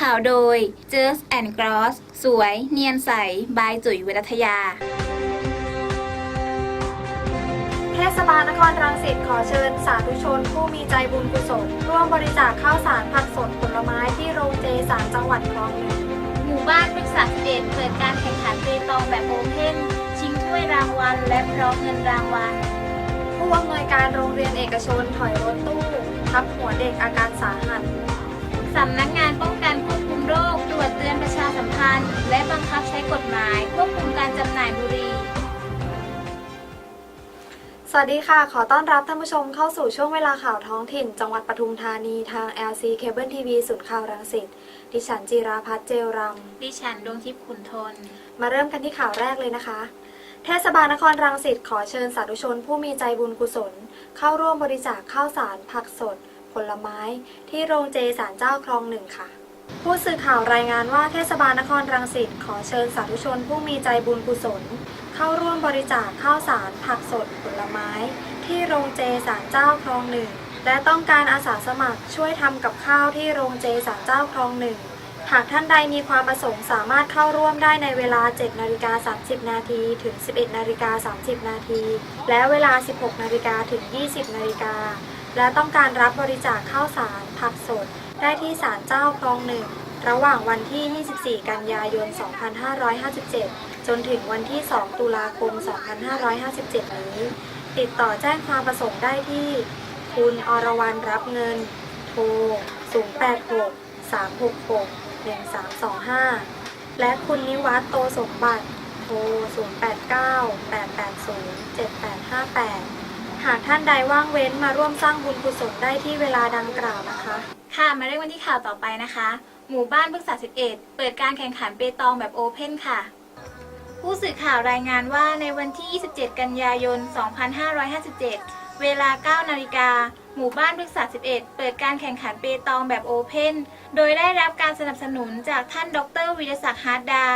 สนับสนุนข่าวโดย j u s and Gross สวย เนียนใส บายจุ๋ยวิรัทยาเทศบาลนครรังสิตขอเชิญสาธุชน ผู้มีใจบุญกุศล ร่วมบริจาคข้าวสารผักสดผลไม้ที่โรงเจสารจังหวัดคลองหนึ่งหมู่บ้านพฤกษา11เปิดการแข่งขันเปตองแบบโอเพ่นชิงถ้วยรางวัล และพร้อมเงินรางวัล ผู้อำนวยการโรงเรียนเอกชนถอยรถตู้ ทับหัวเด็กอาการสาหัสสำนักงานป้อง สวัสดีค่ะ ขอต้อนรับท่านผู้ชมเข้าสู่ช่วงเวลาข่าวท้องถิ่น จังหวัดปทุมธานีทาง LC Cable TV สุดข่าวรังสิต ดิฉันจิราพัฒน์เจลรำดิฉันดวงทิพย์ขุนทน มาเริ่มกันที่ข่าวแรกเลยนะคะ เทศบาลนครรังสิตขอเชิญสาธุชนผู้มีใจบุญกุศล เข้าร่วมบริจาคข้าวสาร ผักสด ผลไม้ ที่โรงเจสารเจ้าคลองหนึ่งค่ะ ผู้สื่อข่าวรายงานว่าเทศบาลนครรังสิตขอเชิญสาธุชนผู้มีใจบุญกุศล เข้าร่วมบริจาคข้าวสาร ผักสดผลไม้ ที่โรงเจสารเจ้าคลองหนึ่งและต้องการอาสาสมัครช่วยทำกับข้าวที่โรงเจสารเจ้าคลองหนึ่งหากท่านใดมีความประสงค์สามารถเข้าร่วมได้ในเวลา 7 นาฬิกา 30 นาทีถึง 11 นาฬิกา 30 นาที และเวลา 16 นาฬิกาถึง 20 นาฬิกา และต้องการรับบริจาคข้าวสาร ผักสด ได้ที่ศาลเจ้าคลองหนึ่งระหว่างวันที่ 24 กันยายน 2557 จนถึงวันที่ 2 ตุลาคม 2557 นี้ ติดต่อแจ้งความประสงค์ได้ที่ คุณอรวรรณรับเงิน โทร 086 366 1325 และคุณนิวัฒน์โตสมบัติ โทร 089 880 7858 หากท่านใดว่างเว้นมาร่วมสร้างบุญกุศลได้ที่เวลาดังกล่าวนะคะ ค่ะมาเรื่องวันที่ข่าวต่อไปนะคะ หมู่บ้านพฤกษา11 เปิดการแข่งขันเปตองแบบโอเพ่นค่ะ ผู้สื่อข่าวรายงานว่าในวันที่ 27 กันยายน 2557 เวลา 9 นาฬิกา หมู่บ้านพฤกษา11 เปิดการแข่งขันเปตองแบบโอเพ่น โดยได้รับการสนับสนุนจากท่านดรวิรศักดิ์ฮาร์ดดา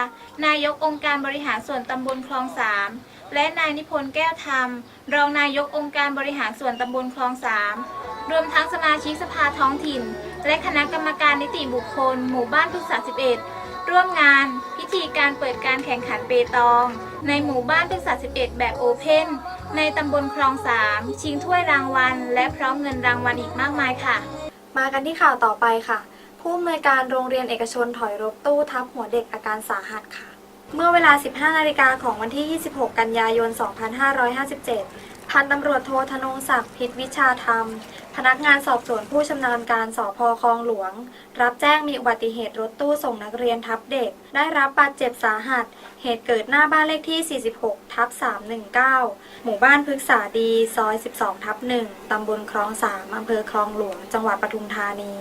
นายกองค์การบริหารส่วนตำบลคลองสาม และนายนิพนธ์แก้วธรรม รองนายกองค์การบริหารส่วนตำบลคลองสามรวมทั้งสมาชิกสภาท้องถิ่น และคณะกรรมการนิติบุคคล หมู่บ้านพฤกษา11 ร่วมงาน พิธีการเปิดการแข่งขันเปตอง ในหมู่บ้านพฤกษา11 แบบโอเพนในตำบลคลองสามชิงถ้วยรางวัล และพร้อมเงินรางวัลอีกมากมายค่ะ มากันที่ข่าวต่อไปค่ะ ผู้อำนวยการโรงเรียนเอกชนถอยรถตู้ทับหัวเด็กอาการสาหัสค่ะ เมื่อเวลา 15 นาฬิกาของวันที่ 26 กันยายน 2557 พันตำรวจโทธนงศักดิ์พิษวิชาธรรม พนักงานสอบสวนผู้ชำนาญการสพคลองหลวง รับแจ้งมีอุบัติเหตุรถตู้ส่งนักเรียนทับเด็ก ได้รับบาดเจ็บสาหัส เหตุเกิดหน้าบ้านเลขที่ 46 ทับ 319 หมู่บ้านพฤกษาดี ซอย 12 ทับ 1 ตำบลคลอง 3 อำเภอคลองหลวง จังหวัดปทุมธานี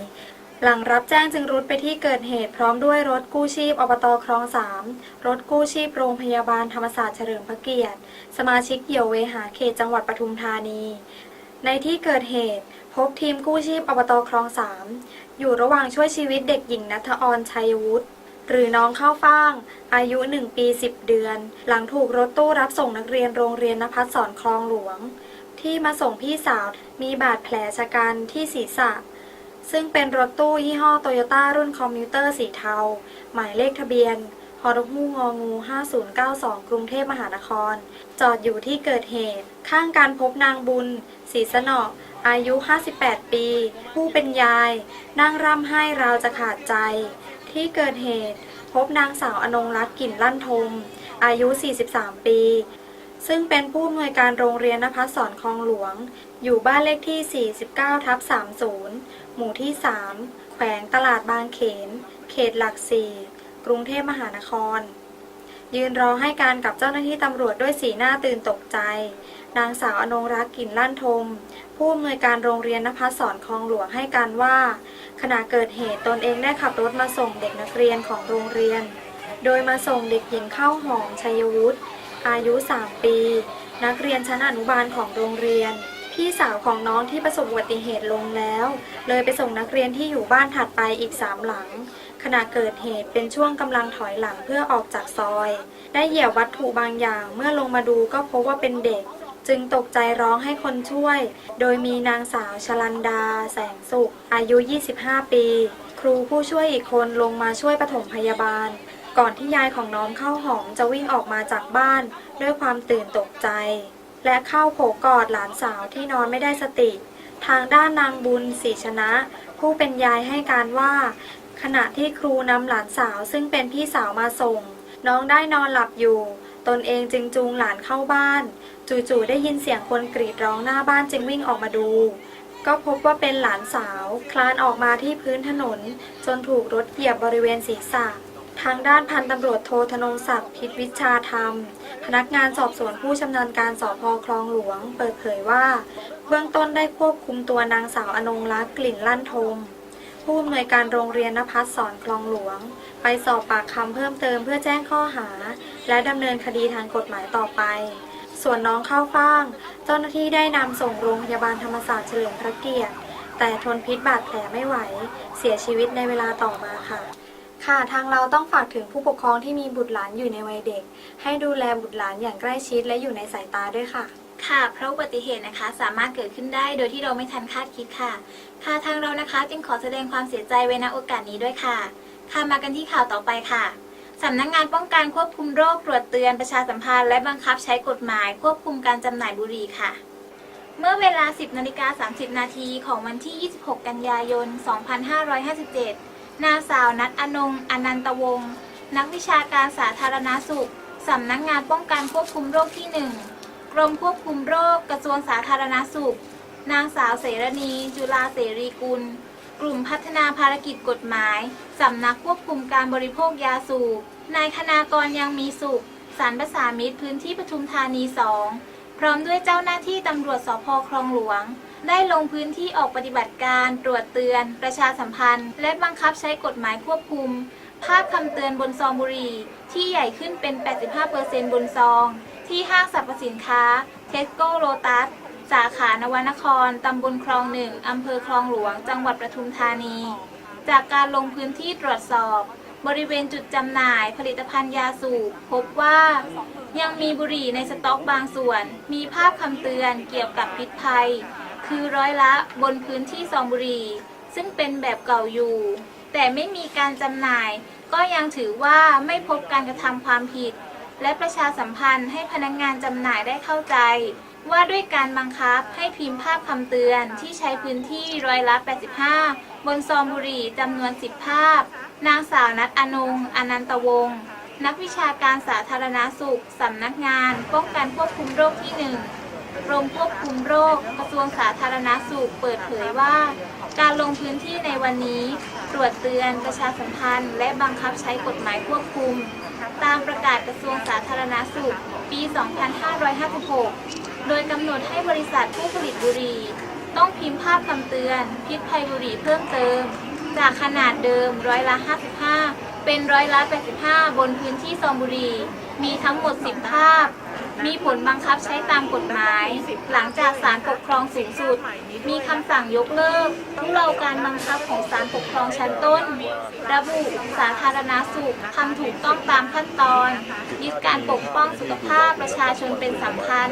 หลังรับแจ้งจึงรุดไปที่เกิดเหตุพร้อมด้วยรถกู้ชีพอบตคลองสามรถกู้ชีพโรงพยาบาลธรรมศาสตร์เฉลิมพระเกียรติ สมาชิกเหยี่ยวเวหาเขตจังหวัดปทุมธานี ในที่เกิดเหตุ พบทีมกู้ชีพอบตคลองสามอยู่ระหว่างช่วยชีวิตเด็กหญิงนัทออนชัยวุฒิหรือน้องข้าวฟ่าง อายุ 1 ปี 10 เดือน หลังถูกรถตู้รับส่งนักเรียนโรงเรียนนภัสสอนคลองหลวง ที่มาส่งพี่สาวมีบาดแผลชะกันที่ศีรษะ ซึ่งเป็นรถตู้ยี่ห้อโตโยต้ารุ่นคอมพิวเตอร์สีเทา หมายเลขทะเบียนฮอรฮูงองู 5092 กรุงเทพมหานคร จอดอยู่ที่เกิดเหตุ ข้างการพบนางบุญศรีสนออายุ 58 ปี ผู้เป็นยาย นั่งร่ำไห้ราวจะขาดใจ ที่เกิดเหตุ พบนางสาวอนงรัตน์กลิ่นลั่นทม อายุ 43 ปี ซึ่งเป็นผู้อำนวยการโรงเรียนนภัสสอนคลองหลวง อยู่บ้านเลขที่ 49 ทับ 30 หมู่ที่ 3 แขวงตลาดบางเขน เขตหลักสี่กรุงเทพมหานคร ยืนรอให้การกับเจ้าหน้าที่ตำรวจด้วยสีหน้าตื่นตกใจ นางสาวอนงรักกิ่นลั่นทม ผู้อำนวยการโรงเรียนนภัสสอนคลองหลวงให้การว่า ขณะเกิดเหตุตนเองได้ขับรถมาส่งเด็กนักเรียนของโรงเรียน โดยมาส่งเด็กหญิงเข้าหอมชัยวุฒิอายุ 3 ปี นักเรียนชั้นอนุบาลของโรงเรียน พี่สาวของน้องที่ประสบอุบัติเหตุลงแล้ว เลยไปส่งนักเรียนที่อยู่บ้านถัดไปอีกสามหลัง ขณะเกิดเหตุเป็นช่วงกำลังถอยหลังเพื่อออกจากซอย ได้เหยียบวัตถุบางอย่าง เมื่อลงมาดูก็พบว่าเป็นเด็ก จึงตกใจร้องให้คนช่วย โดยมีนางสาวชลันดา แสงสุข อายุ 25 ปี ครูผู้ช่วยอีกคนลงมาช่วยปฐมพยาบาล ก่อนที่ยายของน้องเข้าหอมจะวิ่งออกมาจากบ้าน ด้วยความตื่นตกใจ และเข้าโผกอดหลานสาวที่นอนไม่ได้สติ ทางด้านนางบุญศรีชนะ ผู้เป็นยายให้การว่า ขณะที่ครูนำหลานสาวซึ่งเป็นพี่สาวมาส่ง น้องได้นอนหลับอยู่ ตนเองจึงจูงหลานเข้าบ้าน จู่ๆได้ยินเสียงคนกรีดร้องหน้าบ้านจึงวิ่งออกมาดู ก็พบว่าเป็นหลานสาว คลานออกมาที่พื้นถนน จนถูกรถเหยียบบริเวณศีรษะ ทางด้านพันตำรวจโทธนงศักดิ์พิษวิชาธรรม พนักงานสอบสวนผู้ชำนาญการสพคลองหลวง เปิดเผยว่า เบื้องต้นได้ควบคุมตัวนางสาวอนงรักษ์กลิ่นลั่นทม ผู้อำนวยการโรงเรียนนภัสสอนคลองหลวง ไปสอบปากคำเพิ่มเติมเพื่อแจ้งข้อหา และดำเนินคดีทางกฎหมายต่อไป ส่วนน้องข้าวฟ่าง เจ้าหน้าที่ได้นำส่งโรงพยาบาลธรรมศาสตร์เฉลิมพระเกียรติ แต่ทนพิษบาดแผลไม่ไหว เสียชีวิตในเวลาต่อมาค่ะ ค่ะทางเราต้องฝากถึงผู้ปกครองที่มีบุตรหลานอยู่ในวัยเด็ก ให้ดูแลบุตรหลานอย่างใกล้ชิดและอยู่ในสายตาด้วยค่ะ ค่ะ เพราะอุบัติเหตุนะคะสามารถเกิดขึ้นได้โดยที่เราไม่ทันคาดคิดค่ะ ค่ะทางเรานะคะ จึงขอแสดงความเสียใจไว้ณโอกาสนี้ด้วยค่ะ ค่ะมากันที่ข่าวต่อไปค่ะสำนักงงานป้องกันควบคุมโรคตรวจเตือนประชาสัมพันธ์และบังคับใช้กฎหมาย ควบคุมการจำหน่ายบุหรี่ค่ะ เมื่อเวลา 10นาฬิกา30 นาทีของวันที่ 26 กันยายน 2557 นางสาวนัทอนงอนันตวงศ์นักวิชาการสาธารณสุข สำนักงงานป้องกันควบคุมโรคที่ 1 กรมควบคุมโรคกระทรวงสาธารณสุข นางสาวเสรณี จุลาเสรีกุล กลุ่มพัฒนาภารกิจกฎหมาย สำนักควบคุมการบริโภคยาสูบ นายคณากรยังมีสุข สารประสามิตรพื้นที่ปทุมธานี 2 พร้อมด้วยเจ้าหน้าที่ตำรวจสพคลองหลวง ได้ลงพื้นที่ออกปฏิบัติการ ตรวจเตือน ประชาสัมพันธ์ และบังคับใช้กฎหมายควบคุม ภาพคำเตือนบนซองบุหรี่ที่ใหญ่ขึ้นเป็น 85%บนซอง ที่ห้างสรรพสินค้าเทสโก้โลตัสสาขานวนคร ตำบลคลองหนึ่ง อำเภอคลองหลวง จังหวัดปทุมธานี จากการลงพื้นที่ตรวจสอบ บริเวณจุดจำหน่ายผลิตภัณฑ์ยาสูบพบว่ายังมีบุหรี่ในสต็อกบางส่วน มีภาพคำเตือนเกี่ยวกับพิษภัย คือร้อยละบนพื้นที่ซองบุหรี่ ซึ่งเป็นแบบเก่าอยู่ แต่ไม่มีการจำหน่าย ก็ยังถือว่าไม่พบการกระทำความผิด และประชาสัมพันธ์ให้พนักงานจำหน่ายได้เข้าใจ ว่าด้วยการบังคับให้พิมพ์ภาพคำเตือนที่ใช้พื้นที่ร้อยละ 85 บนซองบุหรี่จำนวน 10 ภาพ นางสาวนัทอนงอนันตวงศ์นักวิชาการสาธารณาสุข สำนักงาน ป้องกันควบคุมโรคที่ 1 กรมควบคุมโรค กระทรวงสาธารณาสุข เปิดเผยว่า การลงพื้นที่ในวันนี้ ตรวจเตือนประชาสัมพันธ์ และบังคับใช้กฎหมายควบคุม ตามประกาศกระทรวงสาธารณาสุข ปี 2556 โดยกำหนดให้บริษัทผู้ผลิตบุหรี่ ต้องพิมพ์ภาพคำเตือน พิษภัยบุหรี่เพิ่มเติม จากขนาดเดิมร้อยละ 55 เป็นร้อยละ 85 บนพื้นที่ซองบุรี มีทั้งหมด 10 ภาพ มีผลบังคับใช้ตามกฎหมาย หลังจากศาลปกครองสูงสุด มีคำสั่งยกเลิกทุเลาการบังคับของศาลปกครองชั้นต้น ระบุสาธารณาสุขทำถูกต้องตามขั้นตอน ยึดการปกป้องสุขภาพประชาชนเป็นสำคัญ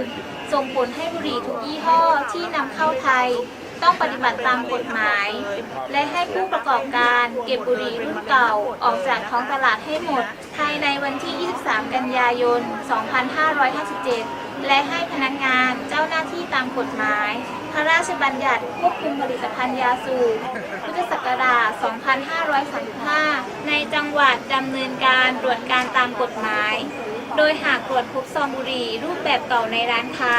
ส่งผลให้บุหรี่ทุกยี่ห้อที่นำเข้าไทย ต้องปฏิบัติตามกฎหมาย และให้ผู้ประกอบการเก็บบุหรี่รุ่นเก่าออกจากท้องตลาดให้หมด ภายในวันที่ 23 กันยายน 2557 และให้พนักงานเจ้าหน้าที่ตามกฎหมาย พระราชบัญญัติควบคุมผลิตภัณฑ์ยาสูบพุทธศักราช 2535 ในจังหวัดดำเนินการตรวจการตามกฎหมายโดยหากตรวจพบซองบุหรี่รูปแบบเก่าในร้านค้า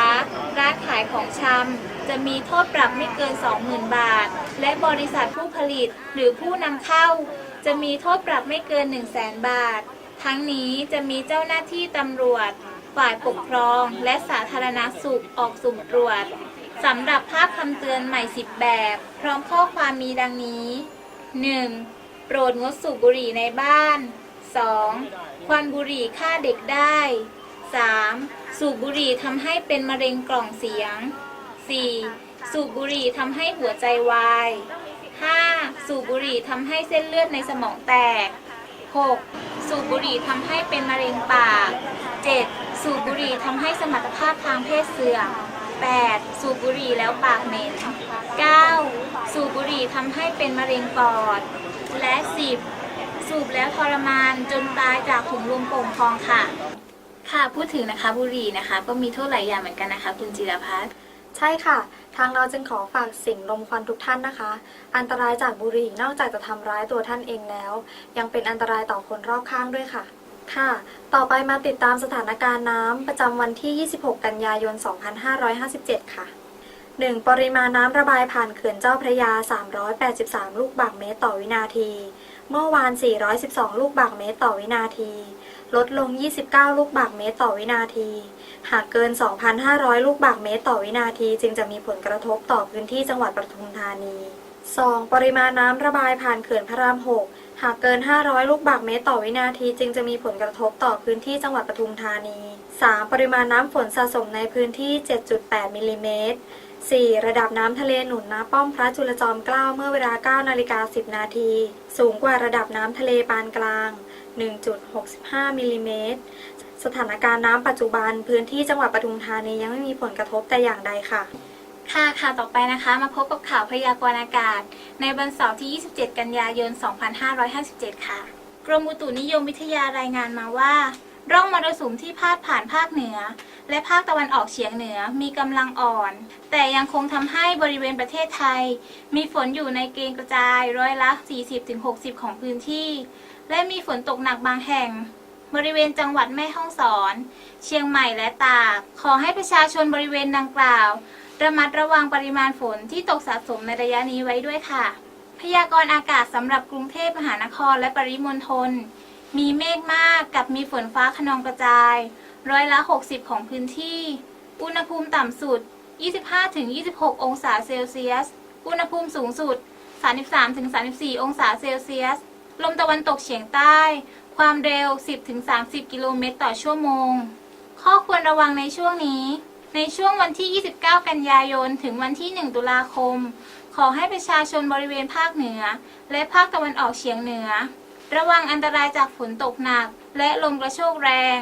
ร้านขายของชำ จะมีโทษปรับไม่เกิน 20,000 บาท และบริษัทผู้ผลิตหรือผู้นำเข้า จะมีโทษปรับไม่เกิน 100,000บาท ทั้งนี้จะมีเจ้าหน้าที่ตำรวจ ฝ่ายปกครอง และสาธารณสุขออกสุ่มตรวจสำหรับภาพคำเตือนใหม่ 10 แบบ พร้อมข้อความมีดังนี้ 1. โปรดงดสูบบุหรี่ในบ้าน 2. ควันบุหรี่ฆ่าเด็กได้ 3. สูบบุหรี่ทำให้เป็นมะเร็งกล่องเสียง 4. สูบบุหรี่ทำให้หัวใจวาย 5. สูบบุหรี่ทำให้เส้นเลือดในสมองแตก 6. สูบบุหรี่ทำให้เป็นมะเร็งปาก 7. สูบบุหรี่ทำให้สมรรถภาพทางเพศเสื่อม 8. สูบบุหรี่แล้วปากเหม็น 9. สูบบุหรี่ทำให้เป็นมะเร็งปอด และ 10 สูบแล้วทรมานจนตายจากถุงลมโป่งพองค่ะ ค่ะพูดถึงนะคะบุหรี่นะคะ ก็มีโทษหลายอย่างเหมือนกันนะคะ คุณจิรพัฒน์ ใช่ค่ะ ทางเราจึงขอฝากสิ่งลมควันทุกท่านนะคะ อันตรายจากบุหรี่นอกจากจะทำร้ายตัวท่านเองแล้ว ยังเป็นอันตรายต่อคนรอบข้างด้วยค่ะ ค่ะ ต่อไปมาติดตามสถานการณ์น้ำประจำวันที่ 26 กันยายน 2557 ค่ะ 1. ปริมาณน้ำระบายผ่านเขื่อนเจ้าพระยา 383 ลูกบาศก์เมตรต่อวินาที เมื่อวาน 412 ลูกบาศก์เมตรต่อวินาที ลดลง 29 ลูกบากเมตรต่อวินาที หากเกิน 2,500 ลูกบากเมตรต่อวินาที จึงจะมีผลกระทบต่อพื้นที่จังหวัดปทุมธานี 2. ปริมาณน้ำระบายผ่านเขื่อนพระราม 6 หากเกิน 500 ลูกบากเมตรต่อวินาที จึงจะมีผลกระทบต่อพื้นที่จังหวัดปทุมธานี 3. ปริมาณน้ำฝนสะสมในพื้นที่ 7.8 มิลลิเมตร 4. ระดับน้ำทะเลหนุนน้ำป้อมพระจุลจอมเกล้าเมื่อเวลา 9 นาฬิกา 10 นาที สูงกว่าระดับน้ำทะเลปานกลาง 1.65มิลลิเมตรสถานการณ์น้ำปัจจุบันพื้นที่จังหวัดปทุมธานียังไม่มีผลกระทบแต่อย่างใดค่ะ ค่ะค่ะต่อไปนะคะ มาพบกับข่าวพยากรณ์อากาศ ในวันเสาร์ที่ 27 กันยายน 2557 ค่ะ กรมอุตุนิยมวิทยารายงานมาว่า ร่องมรสุมที่พาดผ่านภาคเหนือ และภาคตะวันออกเฉียงเหนือมีกำลังอ่อน แต่ยังคงทำให้บริเวณประเทศไทย มีฝนอยู่ในเกณฑ์กระจายร้อยละ 40-60 ของพื้นที่ และมีฝนตกหนักบางแห่ง บริเวณจังหวัดแม่ฮ่องสอน เชียงใหม่และตาก ขอให้ประชาชนบริเวณดังกล่าว ระมัดระวังปริมาณฝนที่ตกสะสมในระยะนี้ไว้ด้วยค่ะ พยากรณ์อากาศสำหรับกรุงเทพมหานครและปริมณฑลมีเมฆมากกับมีฝนฟ้าขนองกระจาย ร้อยละ 60 ของพื้นที่ อุณหภูมิต่ำสุด 25-26 องศาเซลเซียส อุณหภูมิสูงสุด 33-34 องศาเซลเซียส ลมตะวันตกเฉียงใต้ ความเร็ว 10-30 กิโลเมตรต่อชั่วโมง ข้อควรระวังในช่วงนี้ ในช่วงวันที่ 29 กันยายน ถึงวันที่ 1 ตุลาคม ขอให้ประชาชนบริเวณภาคเหนือ และภาคตะวันออกเฉียงเหนือ ระวังอันตรายจากฝนตกหนัก และลมกระโชกแรง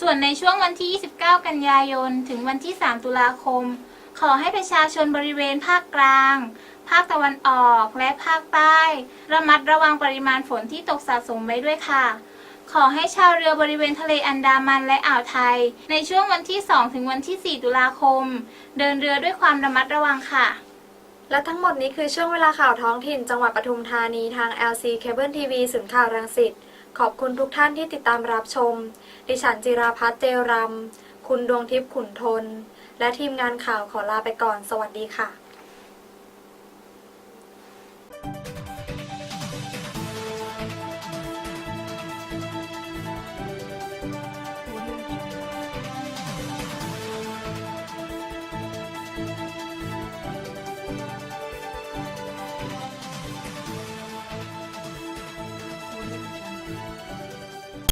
ส่วนในช่วงวันที่ 29 กันยายน ถึงวันที่ 3 ตุลาคม ขอให้ประชาชนบริเวณภาคกลาง ภาคตะวันออกและภาคใต้ ระมัดระวังปริมาณฝนที่ตกสะสมไว้ด้วยค่ะ ขอให้ชาวเรือบริเวณทะเลอันดามันและอ่าวไทย ในช่วงวันที่ 2 ถึงวันที่ 4 ตุลาคม เดินเรือด้วยความระมัดระวังค่ะ และทั้งหมดนี้คือช่วงเวลาข่าวท้องถิ่นจังหวัดปทุมธานีทาง LC Cable TV ศูนย์ข่าวรังสิตขอบคุณทุกท่านที่ติดตามรับชม ดิฉันจิราพัฒน์เจรำคุณดวงทิพย์ขุนทน และทีมงานข่าวขอลาไปก่อน สวัสดีค่ะ